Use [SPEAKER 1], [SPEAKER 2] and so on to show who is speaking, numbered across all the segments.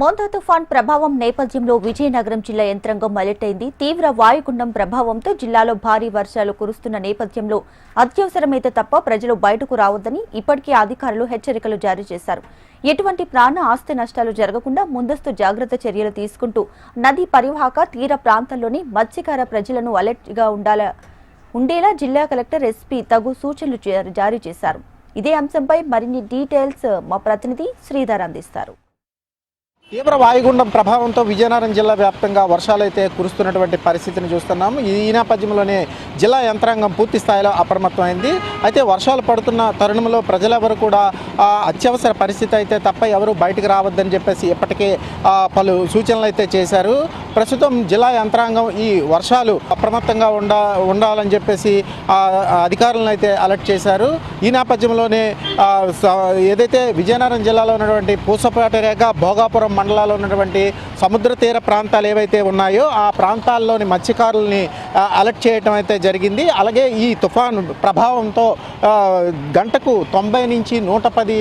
[SPEAKER 1] మోంతా తుఫాన్ ప్రభావం నేపథ్యంలో విజయనగరం జిల్లా యంత్రాంగం అలర్టైంది. తీవ్ర వాయుగుండం ప్రభావంతో జిల్లాలో భారీ వర్షాలు కురుస్తున్న నేపథ్యంలో అత్యవసరమైతే తప్ప ప్రజలు బయటకు రావద్దని ఇప్పటికే అధికారులు హెచ్చరికలు జారీ చేశారు. ఎటువంటి ప్రాణ ఆస్తి నష్టాలు జరగకుండా ముందస్తు జాగ్రత్త చర్యలు తీసుకుంటూ నదీ పరివాహక తీర ప్రాంతాల్లోని మత్స్యకార ప్రజలను అలర్ట్గా ఉండాల ఉండేలా జిల్లా కలెక్టర్ ఎస్పీ తగు సూచనలు జారీ చేశారు. ఇదే అంశంపై మరిన్ని డీటెయిల్స్ మా ప్రతినిధి శ్రీధర్ అందిస్తారు.
[SPEAKER 2] తీవ్ర వాయుగుండం ప్రభావంతో విజయనగరం జిల్లా వ్యాప్తంగా వర్షాలైతే కురుస్తున్నటువంటి పరిస్థితిని చూస్తున్నాము ఈ నేపథ్యంలోనే జిల్లా యంత్రాంగం పూర్తి స్థాయిలో అప్రమత్తమైంది. అయితే వర్షాలు పడుతున్న తరుణంలో ప్రజలెవరు కూడా అత్యవసర పరిస్థితి అయితే తప్ప ఎవరు బయటకు రావద్దని చెప్పేసి ఇప్పటికే పలు సూచనలు అయితే చేశారు. ప్రస్తుతం జిల్లా యంత్రాంగం ఈ వర్షాలు అప్రమత్తంగా ఉండా ఉండాలని చెప్పేసి అధికారులను అయితే అలర్ట్ చేశారు. ఈ నేపథ్యంలోనే స- ఏదైతే విజయనగరం జిల్లాలో ఉన్నటువంటి పూసపేట రేఖ భోగాపురం మండలాల్లో ఉన్నటువంటి సముద్ర తీర ప్రాంతాలు ఏవైతే ఉన్నాయో ఆ ప్రాంతాల్లోని మత్స్యకారుల్ని అలర్ట్ చేయటం అయితే జరిగింది. అలాగే ఈ తుఫాను ప్రభావంతో గంటకు తొంభై నుంచి నూట పది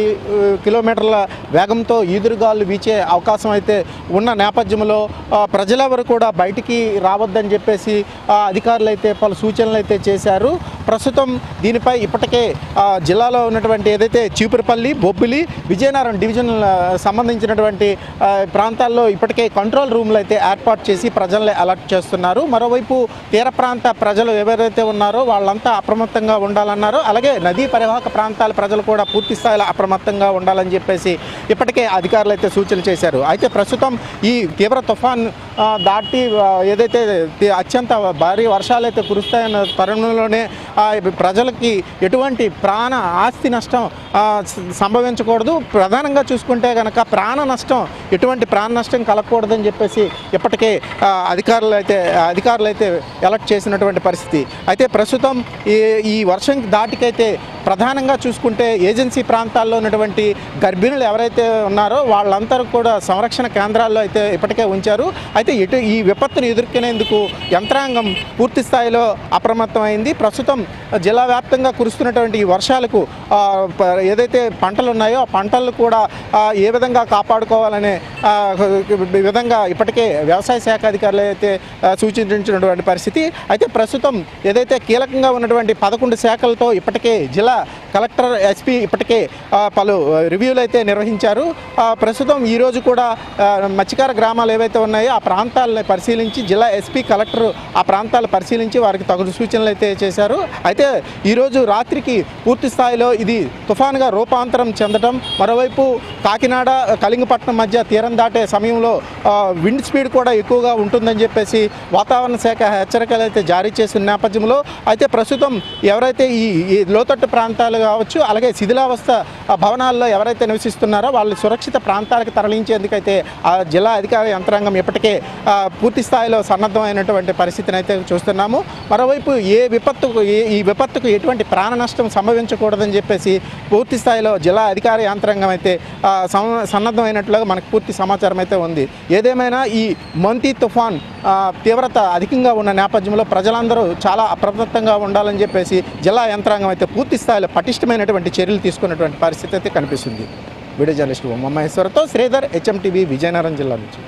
[SPEAKER 2] కిలోమీటర్ల వేగంతో ఈదురుగాలు వీచే అవకాశం అయితే ఉన్న నేపథ్యంలో ప్రజలెవరు కూడా బయటికి రావద్దని చెప్పేసి అధికారులు అయితే పలు సూచనలు అయితే చేశారు. ప్రస్తుతం దీనిపై ఇప్పటికే జిల్లాలో ఉన్నటువంటి ఏదైతే చీపురుపల్లి బొబ్బిలి విజయనగరం డివిజన్ సంబంధించినటువంటి ప్రాంతాల్లో ఇప్పటికే కంట్రోల్ రూమ్లు అయితే ఏర్పాటు చేసి ప్రజల్ని అలర్ట్ చేస్తున్నారు. మరోవైపు తీర ప్రాంత ప్రజలు ఎవరైతే ఉన్నారో వాళ్ళంతా అప్రమత్తంగా ఉండాలన్నారు. అలాగే నదీ పరివాహక ప్రాంతాల ప్రజలు కూడా పూర్తి స్థాయిలో అప్రమత్తంగా ఉండాలని చెప్పేసి ఇప్పటికే అధికారులు అయితే సూచనలు చేశారు. అయితే ప్రస్తుతం ఈ తీవ్ర తుఫాన్ దాటి ఏదైతే అత్యంత భారీ వర్షాలు అయితే కురుస్తాయన్న తరుణంలోనే ప్రజలకి ఎటువంటి ప్రాణ ఆస్తి నష్టం సంభవించకూడదు. ప్రధానంగా చూసుకుంటే కనుక ప్రాణ నష్టం ఎటువంటి ప్రాణ నష్టం కలగకూడదని చెప్పేసి ఇప్పటికే అధికారులు అయితే అధికారులు అయితే అలర్ట్ చేసినటువంటి పరిస్థితి. అయితే ప్రస్తుతం ఈ ఈ వర్షం దాటికైతే ప్రధానంగా చూసుకుంటే ఏజెన్సీ ప్రాంతాల్లో ఉన్నటువంటి గర్భిణులు ఎవరైతే ఉన్నారో వాళ్ళందరూ కూడా సంరక్షణ కేంద్రాల్లో అయితే ఇప్పటికే ఉంచారు. అయితే ఇటు ఈ విపత్తును ఎదుర్కొనేందుకు యంత్రాంగం పూర్తి స్థాయిలో అప్రమత్తమైంది. ప్రస్తుతం జిల్లా వ్యాప్తంగా కురుస్తున్నటువంటి ఈ వర్షాలకు ప- ఏదైతే పంటలు ఉన్నాయో ఆ పంటలను కూడా ఏ విధంగా కాపాడుకోవాలనే విధంగా ఇప్పటికే వ్యవసాయ శాఖ అధికారులు అయితే సూచించినటువంటి పరిస్థితి. అయితే ప్రస్తుతం ఏదైతే కీలకంగా ఉన్నటువంటి పదకొండు శాఖలతో ఇప్పటికే జిల్లా కలెక్టర్ ఎస్పీ ఇప్పటికే పలు రివ్యూలు అయితే నిర్వహించారు. ప్రస్తుతం ఈరోజు కూడా మత్స్యకార గ్రామాలు ఏవైతే ఉన్నాయో ఆ ప్రాంతాలను పరిశీలించి జిల్లా ఎస్పీ కలెక్టర్ ఆ ప్రాంతాలు పరిశీలించి వారికి తగు సూచనలు అయితే చేశారు. అయితే ఈరోజు రాత్రికి పూర్తి స్థాయిలో ఇది తుఫాన్గా రూపాంతరం చెందడం మరోవైపు కాకినాడ కళింగపట్నం మధ్య తీరం దాటే సమయంలో విండ్ స్పీడ్ కూడా ఎక్కువగా ఉంటుందని చెప్పేసి వాతావరణ శాఖ హెచ్చరికలు అయితే జారీ చేసిన నేపథ్యంలో అయితే ప్రస్తుతం ఎవరైతే ఈ లోతట్టు ప్రాంతం ప్రాంతాలు కావచ్చు అలాగే శిథిలావస్థ భవనాల్లో ఎవరైతే నివసిస్తున్నారో వాళ్ళు సురక్షిత ప్రాంతాలకు తరలించేందుకైతే ఆ జిల్లా అధికార యంత్రాంగం ఇప్పటికే పూర్తి స్థాయిలో సన్నద్ధమైనటువంటి పరిస్థితిని అయితే చూస్తున్నాము. మరోవైపు ఏ విపత్తుకు ఏ- ఈ విపత్తుకు ఎటువంటి ప్రాణ నష్టం సంభవించకూడదని చెప్పేసి పూర్తి స్థాయిలో జిల్లా అధికార యంత్రాంగం అయితే సన్నద్ధమైనట్లుగా మనకు పూర్తి సమాచారం అయితే ఉంది. ఏదేమైనా ఈ మంతి తుఫాన్ తీవ్రత అధికంగా ఉన్న నేపథ్యంలో ప్రజలందరూ చాలా అప్రమత్తంగా ఉండాలని చెప్పేసి జిల్లా యంత్రాంగం అయితే పూర్తి స్థాయి స్థాయిలో పటిష్టమైనటువంటి చర్యలు తీసుకున్నటువంటి పరిస్థితి అయితే కనిపిస్తుంది. వీడియో జర్నలిస్ట్ ఉమ్మేశ్వరతో శ్రీధర్ హెచ్ఎంటీవీ విజయనగరం జిల్లా నుంచి.